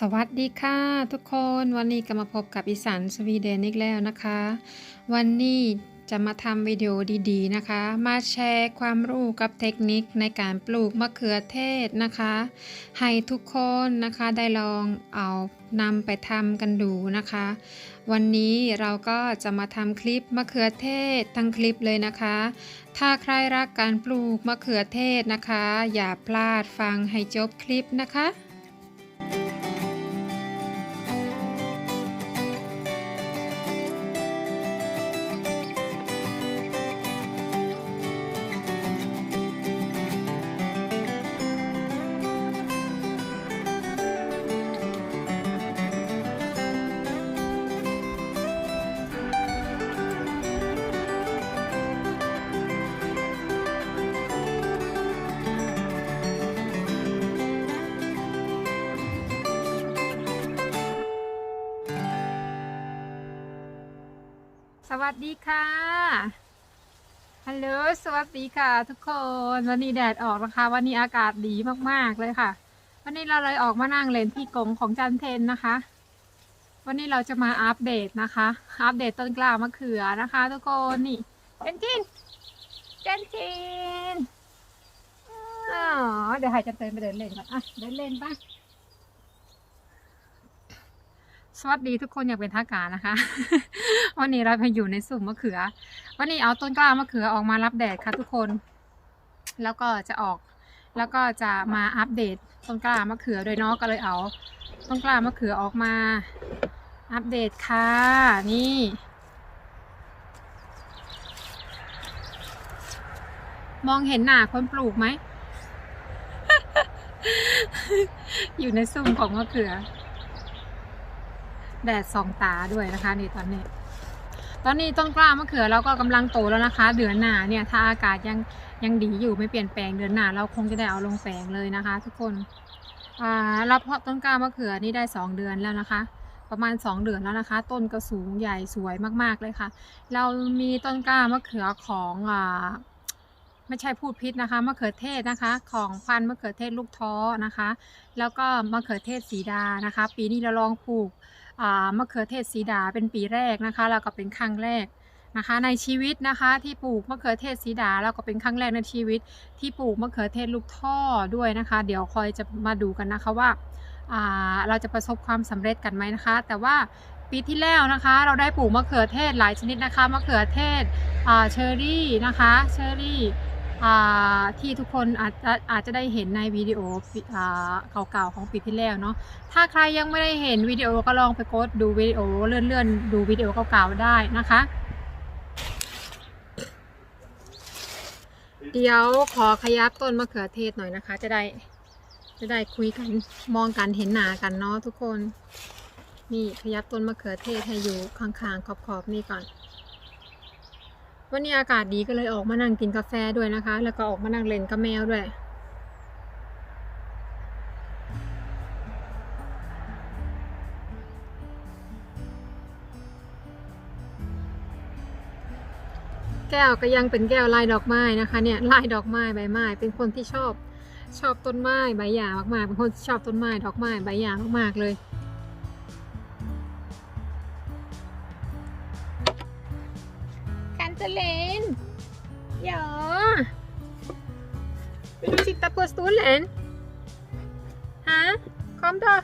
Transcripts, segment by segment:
สวัสดีค่ะทุกคนวันนี้ก็มาพบกับอีสานสวีเดนอีกแล้วนะคะ วันนี้จะมาทำวิดีโอดีๆนะคะ มาแชร์ความรู้กับเทคนิคในการปลูกมะเขือเทศนะคะ ให้ทุกคนนะคะได้ลองเอานำไปทำกันดูนะคะ วันนี้เราก็จะมาทำคลิปมะเขือเทศทั้งคลิปเลยนะคะ ถ้าใครรักการปลูกมะเขือเทศนะคะ อย่าพลาดฟังให้จบคลิปนะคะ วัสดีค่ะ ฮัลโหล สวัสดีค่ะ ทุกคน วันนี้แดดออกนะคะ วันนี้อากาศดีมากๆเลยค่ะ วันนี้เราเลยออกมานั่งเล่นที่กงของจันเทนนะคะ วันนี้เราจะมาอัปเดตนะคะ อัปเดตต้นกล้ามะเขือนะคะ ทุกคน นี่เจนทินเจนทินอ๋อเดี๋ยวให้จันเทนไปเดินเล่นก่อนอะ เดินเล่นป่ะ สวัสดีทุกคนอย่างเป็นทางการนะคะ วันนี้เราไปอยู่ในสุ่มมะเขือ วันนี้เอาต้นกล้ามะเขือออกมารับแดดค่ะทุกคน แล้วก็จะออก แล้วก็จะมาอัปเดตต้นกล้ามะเขือโดยเนาะก็เลยเอาต้นกล้ามะเขือออกมา อัปเดตค่ะ นี่ มองเห็นหน้าคนปลูกไหม อยู่ในสุ่มของมะเขือ แดดส่องตาด้วยนะคะนี่ตอนนี้ ตอนนี้ต้นกล้ามะเขือเราก็กำลังโตแล้วนะคะ เดือนหน้าเนี่ยถ้าอากาศยังยังดีอยู่ไม่เปลี่ยนแปลงเดือนหน้าเราคงจะได้เอาลงแปลงเลยนะคะ ทุกคนอ่าเราเพาะต้นกล้ามะเขือนี่ได้สองเดือนแล้วนะคะ ประมาณสองเดือนแล้วนะคะ ต้นก็สูงใหญ่สวยมากๆเลยค่ะ เรามีต้นกล้ามะเขือของอ่าไม่ใช่พูดพิษนะคะมะเขือเทศนะคะ ของพันธุ์มะเขือเทศลูกท้อนะคะ แล้วก็มะเขือเทศสีดานะคะ ปีนี้เราลองปลูก มะเขือเทศสีดาเป็นปีแรกนะคะ แล้วก็เป็นครั้งแรกนะคะ ในชีวิตนะคะที่ปลูกมะเขือเทศสีดาแล้วก็เป็นครั้งแรกในชีวิต ที่ปลูกมะเขือเทศลูกท่อด้วยนะคะ เดี๋ยวคอยจะมาดูกันนะคะว่าาเราจะประสบความสำเร็จกันไหมนะคะ แต่ว่าปีที่แล้วนะคะ เราได้ปลูกมะเขือเทศหลายชนิดนะคะมะเขือเทศเชอร์รี่นะคะเชอร์รี่ ที่ทุกคนอาจจะอาจจะได้เห็นในวิดีโอเก่าๆของปีที่แล้วเนาะถ้าใครยังไม่ได้เห็นวิดีโอก็ลองไปกดดูวิดีโอเลื่อนๆดูวิดีโอเก่าๆได้นะคะ เดี๋ยวขอขยับต้นมะเขือเทศหน่อยนะคะ จะได้จะได้คุยกันมองกันเห็นหน้ากันเนาะทุกคน นี่ขยับต้นมะเขือเทศให้อยู่ข้างๆขอบๆนี่ก่อน วันนี้อากาศดีก็เลยออกมานั่งกินกาแฟด้วยนะคะ แล้วก็ออกมานั่งเล่นกับแมวด้วยแก้วก็ยังเป็นแก้วลายดอกไม้นะคะเนี่ยลายดอกไม้ใบไม้เป็นคนที่ชอบชอบต้นไม้ใบหญ้ามากๆเป็นคนชอบต้นไม้ดอกไม้ใบหญ้ามากๆเลย kom då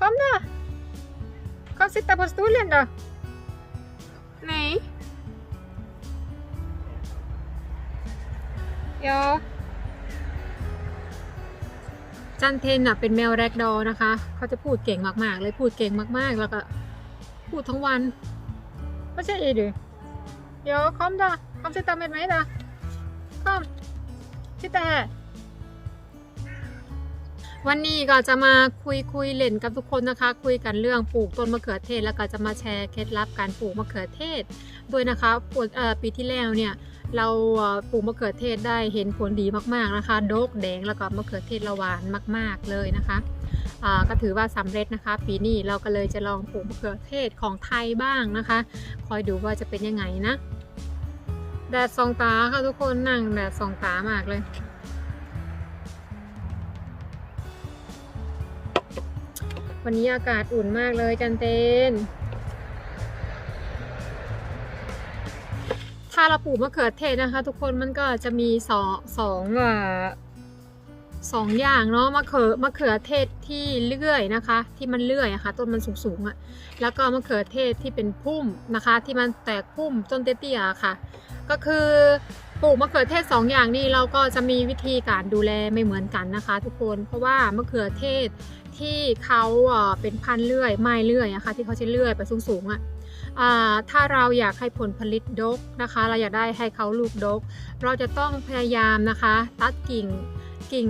kom då kom sitta på stolen då nej ja จันเทนอะเป็นแมวแรกดอร์นะคะ เขาจะพูดเก่งมากๆ เลยพูดเก่งมากๆ แล้วก็พูดทั้งวันไม่ใช่อีดิ Ja, kom då. Kom sitta med mig då. Kom. Sitta här. วันนี้ก็จะมาคุยคุยเล่นกับทุกคนนะคะ คุยกันเรื่องปลูกต้นมะเขือเทศ แล้วก็จะมาแชร์เคล็ดลับการปลูกมะเขือเทศด้วยนะคะป,ปีที่แล้วเนี่ยเราปลูกมะเขือเทศได้เห็นผลดีมากๆนะคะ โดกแดงแล้วก็มะเขือเทศละหวานมาก ๆเลยนะคะก็ถือว่าสำเร็จนะคะ ปีนี้เราก็เลยจะลองปลูกมะเขือเทศของไทยบ้างนะคะ คอยดูว่าจะเป็นยังไงนะแดดส่องตาค่ะทุกคนนั่งแดดส่องตามากเลย วันนี้อากาศอุ่นมากเลยจันเตน ถ้าเราปลูกมะเขือเทศนะคะ ทุกคนมันก็จะมีสองสองสองอย่างเนาะมะเขือมะเขือเทศที่เลื่อยนะคะ ที่มันเลื่อยอะคะ่ะต้นมันสูงๆอะ่ะแล้วก็มะเขือเทศที่เป็นพุ่มนะคะ ที่มันแตกพุ่มต้นเตี้ยๆค่ะ ก็คือปลูกมะเขือเทศสองอย่างนี้เราก็จะมีวิธีการดูแลไม่เหมือนกันนะคะ ทุกคนเพราะว่ามะเขือเทศ ที่เขาเป็นพันเลื่อยไม้เลื่อยนะคะที่เขาใช้เลื่อยไปสูงๆอะ่ะอ่าถ้าเราอยากให้ผลผลิตดกนะคะ เราอยากได้ให้เขาลูกดก เราจะต้องพยายามนะคะ ตัดกิ่งกิ่ง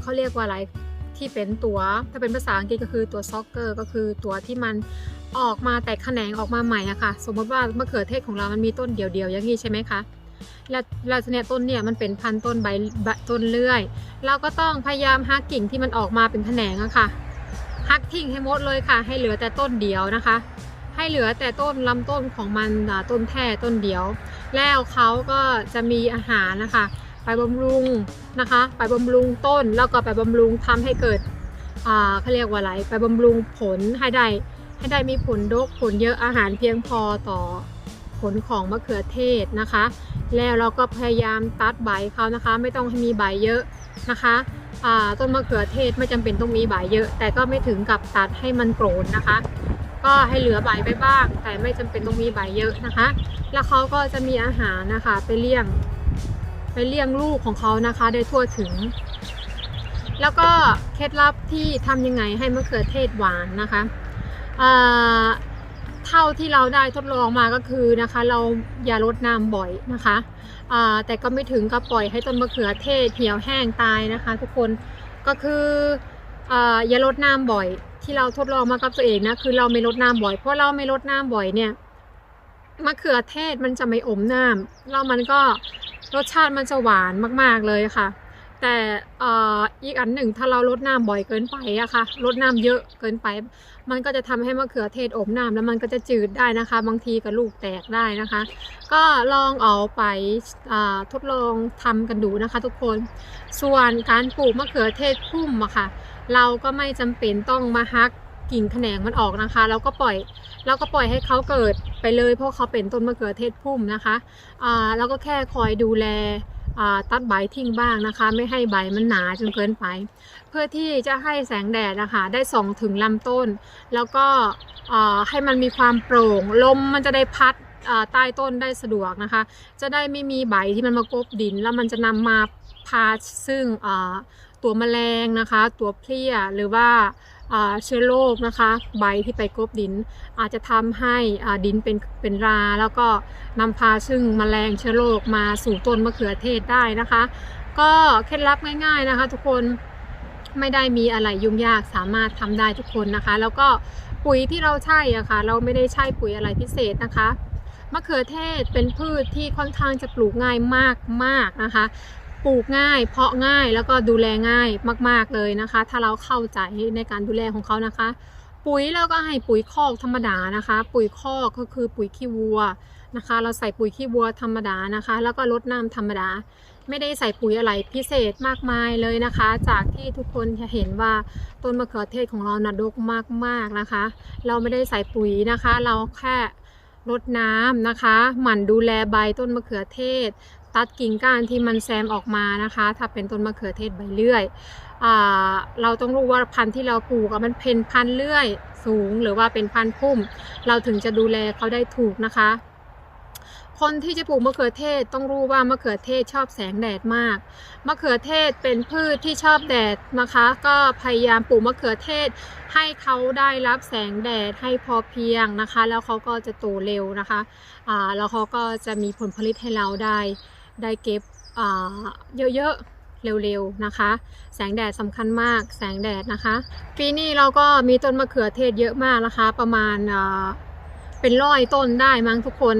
เขาเรียกว่าอะไรที่เป็นตัวถ้าเป็นภาษาอังกฤษก็คือตัวซ็อกเกอร์ก็คือตัวที่มันออกมาแตกแขนงออกมาใหม่อะค่ะ สมมติว่ามะเขือเทศของเรามันมีต้นเดียวๆอย่างนี้ใช่ไหมคะแล้วแล้วเนี่ยต้นเนี่ยมันเป็นพันต้นใบต้นเลื่อย เราก็ต้องพยายามหักกิ่งที่มันออกมาเป็นแขนงอะค่ะ หักทิ้งให้หมดเลยค่ะ ให้เหลือแต่ต้นเดียวนะคะ ให้เหลือแต่ต้นลำต้นของมันต้นแท้ต้นเดียว แล้วเขาก็จะมีอาหารนะคะ ไปบำรุงนะคะ ไปบำรุงต้นแล้วก็ไปบำรุงทำให้เกิดอ่าเขาเรียกว่าอะไรไปบำรุงผลให้ได้ให้ได้มีผลดกผลเยอะอาหารเพียงพอต่อผลของมะเขือเทศนะคะ แล้วเราก็พยายามตัดใบเขานะคะ ไม่ต้องให้มีใบเยอะนะคะ ต้นมะเขือเทศไม่จำเป็นต้องมีใบเยอะ แต่ก็ไม่ถึงกับตัดให้มันโกรนนะคะ ก็ให้เหลือใบไปบ้าง แต่ไม่จำเป็นต้องมีใบเยอะนะคะ แล้วเขาก็จะมีอาหารนะคะ ไปเลี้ยง ไปเลี้ยงลูกของเขานะคะ ได้ทั่วถึง แล้วก็เคล็ดลับที่ทำยังไงให้มะเขือเทศหวานนะคะ เท่าที่เราได้ทดลองมาก็คือนะคะ เราอย่าลดน้ำบ่อยนะคะแต่ก็ไม่ถึงกับปล่อยให้ต้นมะเขือเทศเหี่ยวแห้งตายนะคะ ทุกคนก็คือออย่าลดน้ำบ่อย ที่เราทดลองมากับตัวเองนะคือเราไม่ลดน้ำบ่อยเพราะเราไม่ลดน้ำบ่อยเนี่ยมะเขือเทศมันจะไม่อมน้ำแล้วมันก็รสชาติมันจะหวานมาก ๆเลยค่ะ แต่อีกอันหนึ่งถ้าเราลดน้ำบ่อยเกินไปอะค่ะลดน้ำเยอะเกินไป มันก็จะทำให้มะเขือเทศอมน้ำแล้วมันก็จะจืดได้นะคะ บางทีก็ลูกแตกได้นะคะ ก็ลองเอาไปทดลองทำกันดูนะคะ ทุกคนส่วนการปลูกมะเขือเทศพุ่มอะค่ะ เราก็ไม่จำเป็นต้องมาฮักกิ่งแขนงมันออกนะคะเราก็ปล่อยเราก็ปล่อยให้เขาเกิดไปเลย เพราะเขาเป็นต้นมะเขือเทศพุ่มนะคะอ่าเราก็แค่คอยดูแล ตัดใบทิ้งบ้างนะคะ ไม่ให้ใบมันหนาจนเกินไป เพื่อที่จะให้แสงแดดนะคะได้ส่องถึงลำต้น แล้วก็ให้มันมีความโปร่งลมมันจะได้พัดใต้ต้นได้สะดวกนะคะ จะได้ไม่มีใบที่มันมากบดิน แล้วมันจะนำมาพาซึ่งตัวแมลงนะคะ ตัวเพลี้ยหรือว่า เชื้อโรคนะคะใบที่ไปกลบดิน อาจจะทำให้ดินเป็นเป็นรา แล้วก็นำพาซึ่งแมลงเชื้อโรคมาสู่ต้นมะเขือเทศได้นะคะ ก็เคล็ดลับง่ายๆนะคะ ทุกคนไม่ได้มีอะไรยุ่งยากสามารถทำได้ทุกคนนะคะ แล้วก็ปุ๋ยที่เราใช้อะคะ่ะเราไม่ได้ใช้ปุ๋ยอะไรพิเศษนะคะมะเขือเทศเป็นพืชที่ค่อนข้างจะปลูกง่ายมากมากๆนะคะ ปลูกง่าย เพาะง่ายแล้วก็ดูแลง่ายมาก ๆเลยนะคะ ถ้าเราเข้าใจในการดูแลของเขานะคะ ปุ๋ยเราก็ให้ปุ๋ยคอกธรรมดานะคะ ปุ๋ยคอกก็คือปุ๋ยขี้วัวนะคะ เราใส่ปุ๋ยขี้วัวธรรมดานะคะ แล้วก็ลดน้ำธรรมดา ไม่ได้ใส่ปุ๋ยอะไรพิเศษมากมายเลยนะคะ จากที่ทุกคนจะเห็นว่าต้นมะเขือเทศของเรานะดกมากๆนะคะ เราไม่ได้ใส่ปุ๋ยนะคะ เราแค่รดน้ำนะคะ หมั่นดูแลใบต้นมะเขือเทศ ตัดกิ่งก้านที่มันแซมออกมานะคะ ถ้าเป็นต้นมะเขือเทศใบเลื่อยอเราต้องรู้ว่าพันธุ์ที่เราปลูกมันเป็นพันธุ์เลื่อยสูงหรือว่าเป็นพันธุ์พุ่ม เราถึงจะดูแลเขาได้ถูกนะคะ คนที่จะปลูกมะเขือเทศต้องรู้ว่ามะเขือเทศชอบแสงแดดมากมะเขือเทศเป็นพืชที่ชอบแดดนะคะ ก็พยายามปลูกมะเขือเทศ ให้เขาได้รับแสงแดดให้พอเพียงนะคะ แล้วเขาก็จะโตเร็วนะคะแล้วเขาก็จะมีผลผลิตให้เราได้ ได้เก็บเยอะๆ เร็วๆ นะคะ แสงแดดสำคัญมาก แสงแดดนะคะ ปีนี้เราก็มีต้นมะเขือเทศเยอะมากนะคะ ประมาณเป็นร้อยต้นได้มั้งทุกคน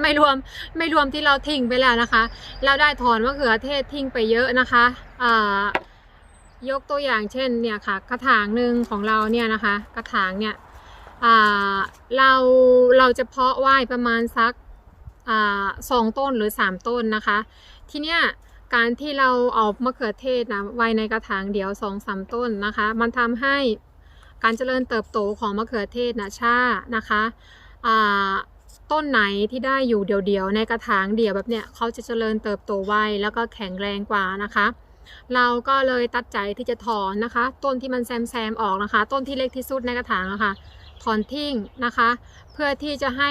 ไม่รวมไม่รวมที่เราทิ้งไปแล้วนะคะ เราได้ถอนมะเขือเทศทิ้งไปเยอะนะคะยกตัวอย่างเช่นเนี่ยค่ะ กระถางหนึ่งของเราเนี่ยนะคะ กระถางเนี่ยเราเราจะเพาะไว้ประมาณสัก สองต้นหรือสามต้นนะคะ ทีเนี้ยการที่เราเอามะเขือเทศนะไว้ในกระถางเดียวสองสามต้นนะคะ มันทำให้การเจริญเติบโตของมะเขือเทศนะช้านะคะต้นไหนที่ได้อยู่เดี่ยวๆในกระถางเดี่ยวแบบเนี้ยเขาจะเจริญเติบโตไวแล้วก็แข็งแรงกว่านะคะ เราก็เลยตัดใจที่จะถอนนะคะ ต้นที่มันแซมๆออกนะคะ ต้นที่เล็กที่สุดในกระถางอะค่ะถอนทิ้งนะคะ พื่อที่จะให้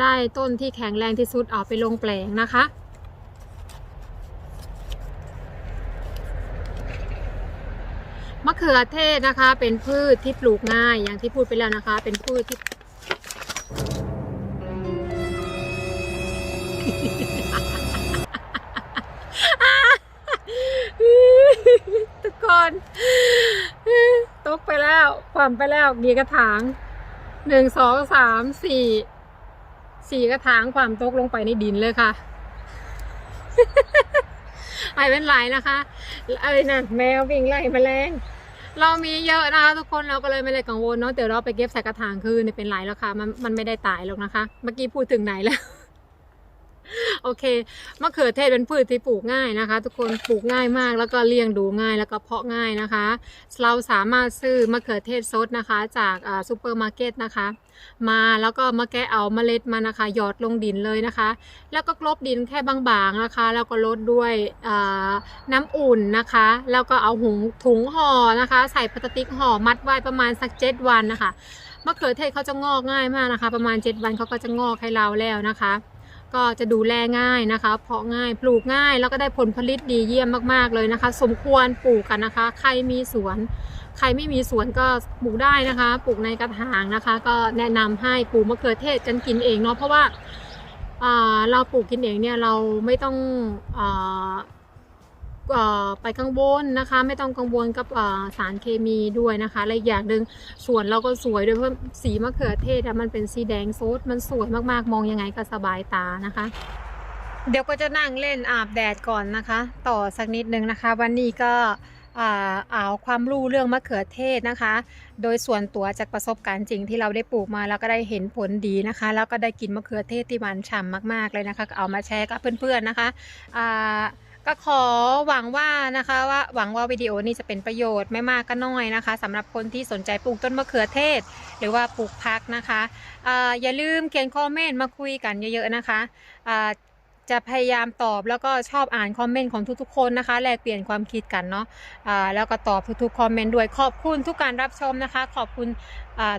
ได้ต้นที่แข็งแรงที่สุดเอาไปลงแปลงนะคะมะเขือเทศนะคะ เป็นพืชที่ปลูกง่ายอย่างที่พูดไปแล้วนะคะ เป็นพืชที่ทุกคนตกไปแล้วความไปแล้วกี่กระถาง หนึ่งสองสามสี่สี่กระถางความตกลงไปในดินเลยค่ะไอเป็นไรนะคะอะไรนะแมววิ่งไล่แมลงเรามีเยอะนะคะทุกคนเราก็เลยไม่ได้กังวลเนาะเดี๋ยวเราไปเก็บใส่กระถางคืนเนี่ยเป็นไรแล้วค่ะมันมันไม่ได้ตายหรอกนะคะ เมื่อกี้พูดถึงไหนแล้ว โอเคมะเขือเทศเป็นพืชที่ปลูกง่ายนะคะ ทุกคนปลูกง่ายมากแล้วก็เลี้ยงดูง่ายแล้วก็เพาะง่ายนะคะ เราสามารถซื้อมะเขือเทศสดนะคะ จากซูเปอร์มาร์เก็ตนะคะ มาแล้วก็มาแกะเอาเมล็ดมานะคะ หยอดลงดินเลยนะคะ แล้วก็กลบดินแค่บางๆนะคะ แล้วก็ลดด้วยน้ำอุ่นนะคะ แล้วก็เอาหุงถุงห่อนะคะ ใส่พลาสติกห่อมัดไว้ประมาณสักเจ็ดวันนะคะมะเขือเทศเขาจะงอกง่ายมากนะคะ ประมาณ 7 วันเขาก็จะงอกให้เราแล้วนะคะ ก็จะดูแลง่ายนะคะ เพาะง่ายปลูกง่ายแล้วก็ได้ผลผลิตดีเยี่ยมมากๆเลยนะคะ สมควรปลูกกันนะคะ ใครมีสวน ใครไม่มีสวนก็ปลูกได้นะคะ ปลูกในกระถางนะคะ ก็แนะนำให้ปลูกมะเขือเทศกันกินเองเนาะเพราะว่าเราปลูกกินเองเนี่ยเราไม่ต้องอ ไปกังวลนะคะ ไม่ต้องกังวลกับสารเคมีด้วยนะคะและอย่างหนึ่งสวนเราก็สวยด้วยเพราะสีมะเขือเทศมันเป็นสีแดงโซดมันสวยมากๆ มองยังไงก็สบายตานะคะ เดี๋ยวก็จะนั่งเล่นอาบแดดก่อนนะคะ ต่อสักนิดนึงนะคะ วันนี้ก็อ่าเอาความรู้เรื่องมะเขือเทศนะคะ โดยส่วนตัวจากประสบการณ์จริงที่เราได้ปลูกมาแล้วก็ได้เห็นผลดีนะคะ แล้วก็ได้กินมะเขือเทศที่หวานฉ่ำมากๆเลยนะคะ เอามาแชร์กับเพื่อนๆนะคะอ่า ก็ขอหวังว่านะคะว่าหวังว่าวิดีโอนี้จะเป็นประโยชน์ไม่มากก็น้อยนะคะสำหรับคนที่สนใจปลูกต้นมะเขือเทศ หรือว่าปลูกพักนะคะออย่าลืมเขียนคอมเมนต์มาคุยกันเยอะๆนะคะ จะพยายามตอบแล้วก็ชอบอ่านคอมเมนต์ของทุกๆคนนะคะ แลกเปลี่ยนความคิดกันเนาะอ่าแล้วก็ตอบทุกๆคอมเมนต์ด้วยขอบคุณทุกการรับชมนะคะ ขอบคุณ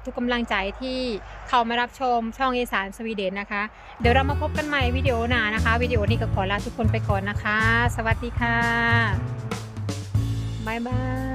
ทุกกำลังใจที่เข้ามารับชมช่องอีสานสวีเดนนะคะ เดี๋ยวเรามาพบกันใหม่วิดีโอหน้านะคะ วิดีโอนี้ก็ขอลาทุกคนไปก่อนนะคะ สวัสดีค่ะ บ๊ายบาย